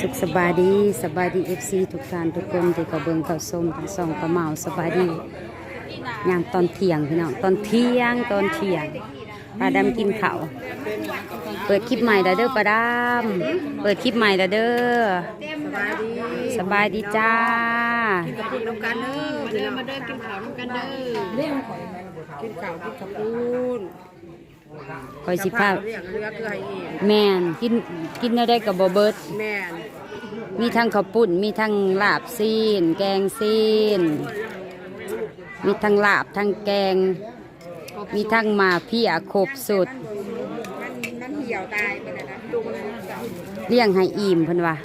สุขสบายดีสบายดีเอฟซีทุกท่านทุกคนที่เขาเบิ่งเขาส้มทั้งสองกระเมาสบายดียามตอนเที่ยงพี่น้องตอนเที่ยงตอนเที่ยงปลาดำกินข้าวเปิดคลิปใหม่แล้วเด้อปลาดำเปิดคลิปใหม่แล้วเด้อสบายดีสบายดีจ้ากินข้าวน้ำกันเด้อเดินมาเดินกินข้าวน้ำกันเด้อกินข้าวกินข้าวปุ้น คอยสิพาเรียกเรือเกลือให้เองแม่นกินกินได้กับบ่เบิด แม่นมีทั้งข้าวปุ้น มีทั้งลาบซีน แกงซีน มีทั้งลาบทั้งแกง มีทั้งหมาพี่อาครบสุดมันมันเหี่ยวตายไปเลยนะดุงเลยเลี้ยงให้อิ่มเพิ่นว่า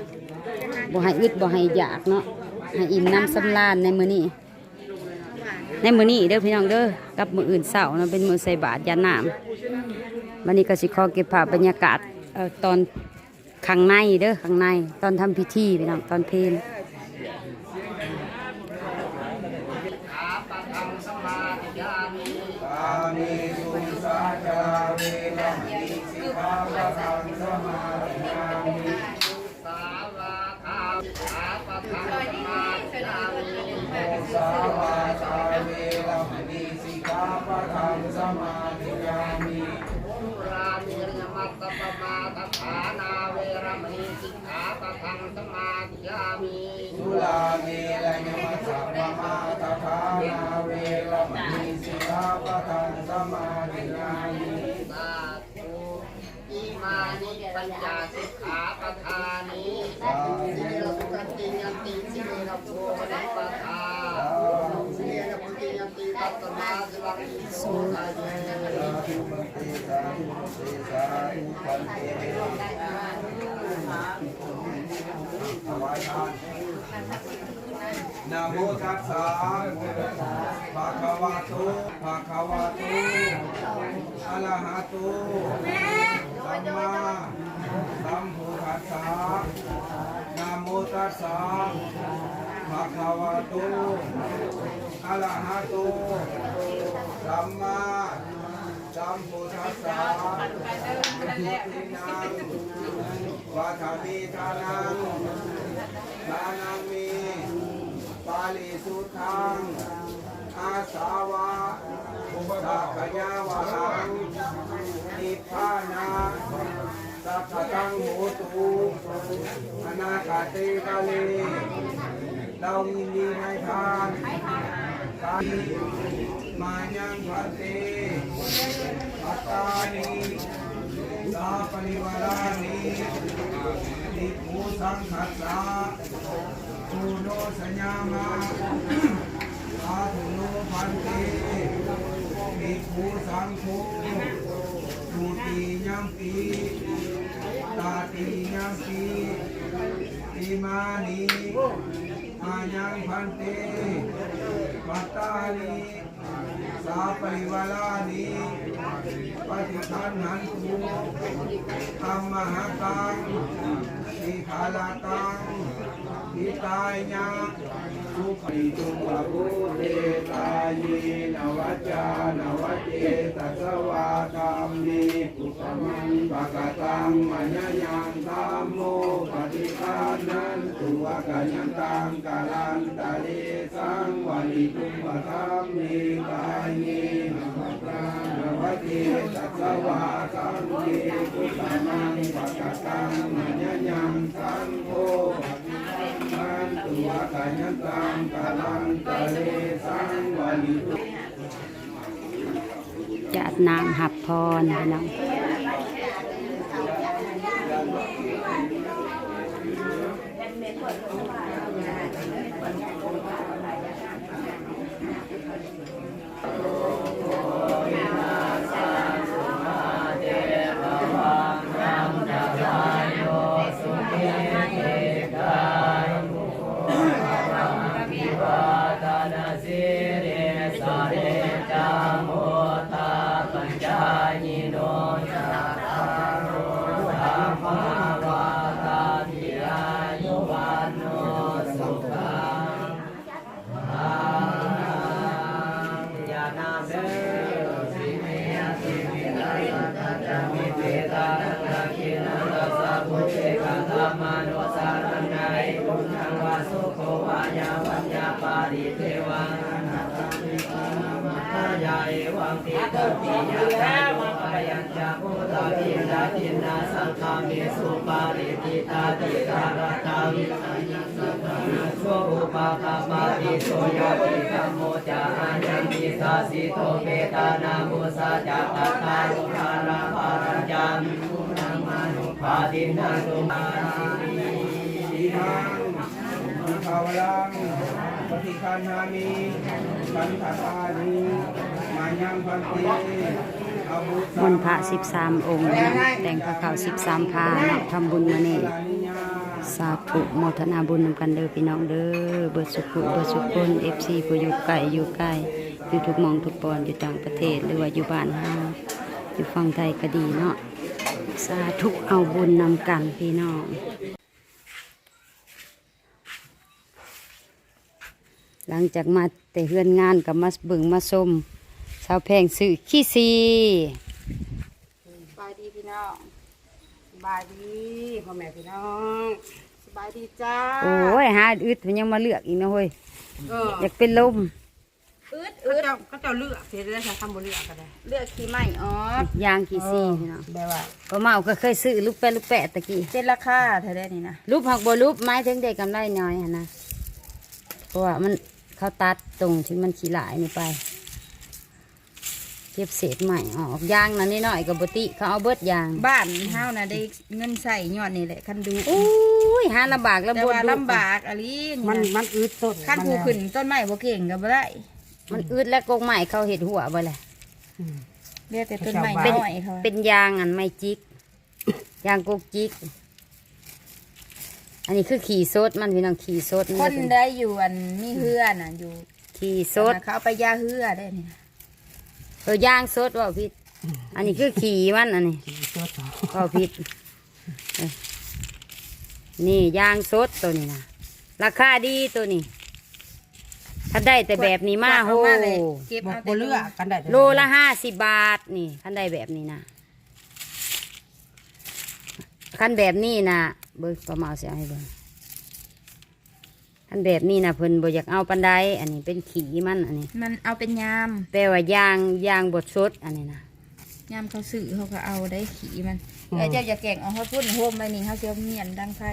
บ่ให้อึดบ่ให้อยากเนาะให้อิ่มน้ำสำราญในมื้อนี้ ในมือนี้เด้อพี่น้องเด้อกับมืออื่นเช้าเนาะเป็นมือใส่บาตรยาน้ำวันนี้ก็สิขอเก็บภาพบรรยากาศออตอนข้างในเด้อข้างในตอนทำพิธีพี่น้องตอนเพลน รามิรยมัตตปมาตฐานาเวรมณีสิกขาปะทังสมาธิ ยามิสุราเมรยมัสสะมะมาตถานาเวรมณีสิกขาปะทังสมาธิยามิสาธุอิมานิปัญจสิกขาปะทานิสิเลสุขติยันติสิเลนะโพธิปะทาสิเลนะพุทธิยันติตัตตมาสิวังอิโสทาเยทุมเตสาธุเตสาธุปันเตถวายทาน นะโมตัสสะภะคะวะโตภะคะวะโตอะระหะโตสัมมาสัมพุทธัสสะนะโมตัสสะภะคะวะโตอะระหะโตสัมมาสัมพุทธัสสะทินังวัฏมิทานังทานังมี ลิสุทังอาสาวะสัพยาวะหังนิพพานาสัพพตังโหตุอนาคาเตกาเลเรายินดีในทานกายมายังพันเตอัตตานิสาปริวารานิติภูสังขัสสะ ตูโนสัญญามาอาถุโนพันเตติภูสังโฆตูตียัมปีตาตียัมปีอิมานิมายังพันเตปัตตานิสาปริวารานิปฏิคันหันตุธรรมหตัง สิขาลาตังทิตายญาสุขิตุมะพุเตตายีนวัจา นวเจตัสวาธรรมนิปุตมังปะกตังมัญญยังธรรมโมปฏิภาณันตุวะกัญญตังกาลันตะเลสังวาลิตุมะธรรมนิตายี ตัสวาธรรมนิปุตมังปะกะตังมัญญังสังโฆมันตุวะกัญญังตังกลังตะเลสังวาลิตุจะนามหับพรนะน้อง ยาเอวังติตติยาตามุปยัญจาพุทธาทินาทินาสังฆามิสุปาริติตาติการตาวิสัญญาสังฆาโสอุปาคามาติโสยาติธรรมโมจาอัญญังมิสาสิโตเปตานามุสาจัตตารุภาราภารัญจามิมุนังมานุภาตินันตุมานีทีนังภาวลังปฏิคันหามิปันธาตานิ มายังพันพระสิบสามองค์นะแต่งพระขาวสิบสามพาเนาะทำบุญมานี่สาธุโมทนาบุญนำกันเด้อพี่น้องเด้อเบิดสุขุเบิดสุขคนเอฟซีผู้อยู่ไกลอยู่ใกล้อยู่ทุกมองทุกปอนอยู่ต่างประเทศหรือว่าอยู่บ้านเฮาอยู่ฝั่งไทยก็ดีเนาะสาธุเอาบุญนำกันพี่น้องหลังจากมาแต่เฮือนงานกับมาเบิ่งมาชม สาวแพงซื้อขี้ซีสบายดีพี่น้องสบายดีพ่อแม่พี่น้องสบายดีจ้าโอ้ยหาอึดมันยังมาเลือกอีกนะเฮ้ยเอออยากเป็นลมอึดอึดก็จะเลือกเสียได้ใช้คำบ่เลือกก็ได้เลือกขี้ไม้อ๋อยางขี้ซีพี่น้องแบบว่าก็เมาก็เคยซื้อลูกแปะลูกแปะตะกี้เป็นราคาเท่าได้นี่นะรูปหักบรูปไม้ถึงได้กำไรน้อยหั่นนะเพราะว่ามันเขาตัดตรงที่มันขี้หลายนี่ไป เก็บเศษใหม่ออกยางนั่นนิดหน่อยกับบติเขาเอาเบิดยางบ้านเฮาน่ะได้เงินใส่ยอดนี่แหละคันดูอุ้ยหาลำบากแล้วแต่บนว่าดูลำบากอะลีนี่มันนะมันอืดต้นขั้นผู้ขึ้นต้นไม้บ่เก่งก็บ่ได้มันอึดและกงใหม่เขาเห็ดหัวไปเลยเรียกแต่ต้นไม้เป็นน้อยเขาเป็นยางอันไม่จิกยางกกจิก อันนี้คือขี่ซดมันพี่น้องขี่ซดคนได้อยู่อันมีเฮือน่ะอยู่ขี่ซดเขาเอาไปยาเฮือได้นี่นะ เออย่างซดว่าพิษอันนี้คือขี่มันอันนี้ต้นว่าพิษเอ้ยนี่ย่างซดตัวนี้นะราคาดีตัวนี้ ถ้าได้แต่แบบนี้มาโหกวดเอเลยเก็บบ่เอาบ่แต่เลือกกันได้โลละห้าสิบบาทนี่คันได้แบบนี้นะคันแบบนี้นะเบิกประมาณเสียให้เบิ่ง คันแบบนี้นะเพิ่นบ่อยากเอาปันไดอันนี้เป็นขี่มันอันนี้ มันเอาเป็นยามแปลว่ายางยางบดชดอันนี้นะ ยามเขาซื้อเขาก็เอาได้ขี่มันเอ้ยเจ้าอย่าแกล้งเอาเขาพูดโฮมไปนี่เขาเสียเมียนดังไฟ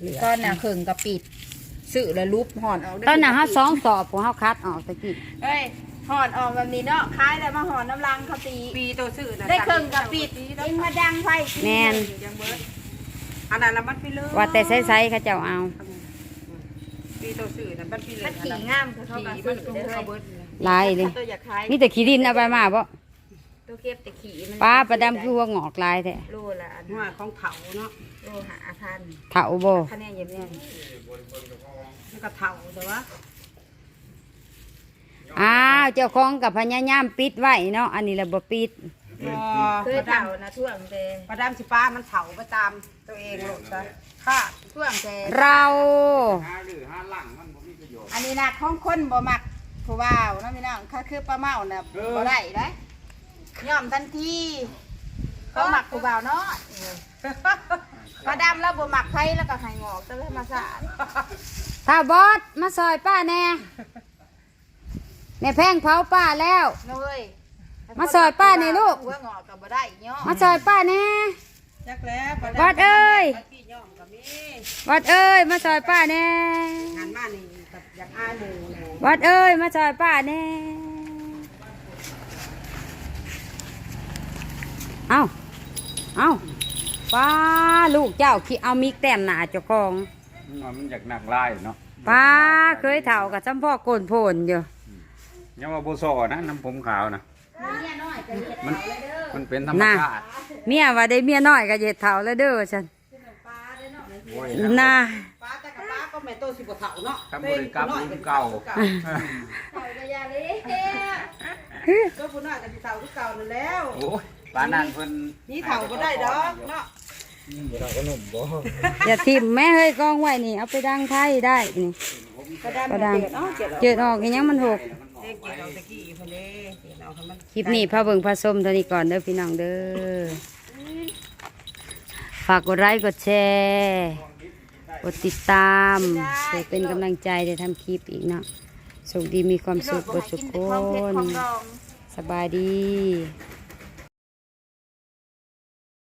เหลือตอนน่ะเข่งกับปิดซื้อแล้วรูปห่อนออกตอนนั้นเฮาสองสอบของเฮาคัดออกตะกี้เอ้ยห่อนออกแบบนี้เนาะคล้ายแล้วมาห่อนน้ำลังเขาตีปีตัวซื้อนะได้เข่งกับปิดยิงมาดังไฟแม่นยังเบิด อันนั้นละมันไปเลยว่าแต่ใช้ๆเขาเจ้าเอาปีตัวซื้อนะมันไปเลยถ้าขี่งามเขาเขาก็ขี่ซื้มันอก็ได้เอาเลเบิยดเลยลายเลย ตัวอยากคล้ายมีแต่ขี้ดินเอาไปมาบ่ตัวเก็บแต่ขี่มันป้าประดำคือว่างอกลายแท้โลละอันหัวของเถาเนาะโลหาพันเถาบ่คะแนนเยี่ยมเนี่ยมันก็เถาแต่ว่าอ้าวเจ้าของกับพญายามปิดไว้เนาะอันนี้ละบ่ปิดพอ เคยเต่านะท่วงแต่ประดำสิป้ามันเถาไปตามตัวเองหลูกซะค่ะท่วงแต่เราอันนี้นะข้องคนบ่มักผู้ว่าวเนาะพี่น้องถ้าคือปลาเมาน่ะบ่ได้ได้ย่อมทันทีเขามักผู้บ่าวเนาะปลาดำแล้วบ่มักไผแล้วก็ไข่งอกแต่ธรรมชาติถ้าบอสมาซอยป้าแน่แม่แพงเผาป้าแล้วเนาะเว้ย มาซอยป้าหน่อยลูก หัวงอกก็บ่ได้ย่อมาซอยป้าแน่ จักแล้วประวัดเอ้ยพี่ย่อมกับมีวัดเอ้ยมาซอยป้าแน่งานมานี่กับอยากอายหมู่หมู่วัดเอ้ยมาซอยป้าแน่เอาเอาป้าลูกเจ้าขี้เอามิกแต้มหนาเจ้าของมันอยากหนักไล่เนาะป้าเคยเถ่ากับจำพ่อโกนโผนอยู่ ยังว่าโบโซนะน้ำผมขาวนะ มันมันเป็นธรรมน่ะ ชาติเมียว่าได้เมียน้อยก็เย็ดเถ่าแล้วเด้อฉันโอ้ยน่าป้าแต่กับป้าก็แม่โตสิบ่เฒ่าเนาะทำบริกรรมรุ่นเก่าก็ผู้น้อยก็สิเฒ่าคือเก่านั่นแล้วโอ้ยปานนั้นเพิ่นนี่เฒ่าบ่ได้ดอกเนาะอย่าทิมแม่เฮ้ยกองไว้นี่เอาไปดังไทยได้นี่ก็ได้ก็ดังเนาะเจ็ดเจิดออกอีหยังมันหกเด็กเกี่ยวตะกี้เพิ่นเด้เกี่ยวเอาให้มันคลิปนี้พระเบิงพระส้มเท่านี้ก่อนเด้อพี่น้องเด้อ ฝากกดไลค์กดแชร์กดติดตามเพื่อเป็นกำลังใจจะทำคลิปอีกเนาะสุขดีมีความสุขกดสุขคของเผ็ดนของดองสบายดีส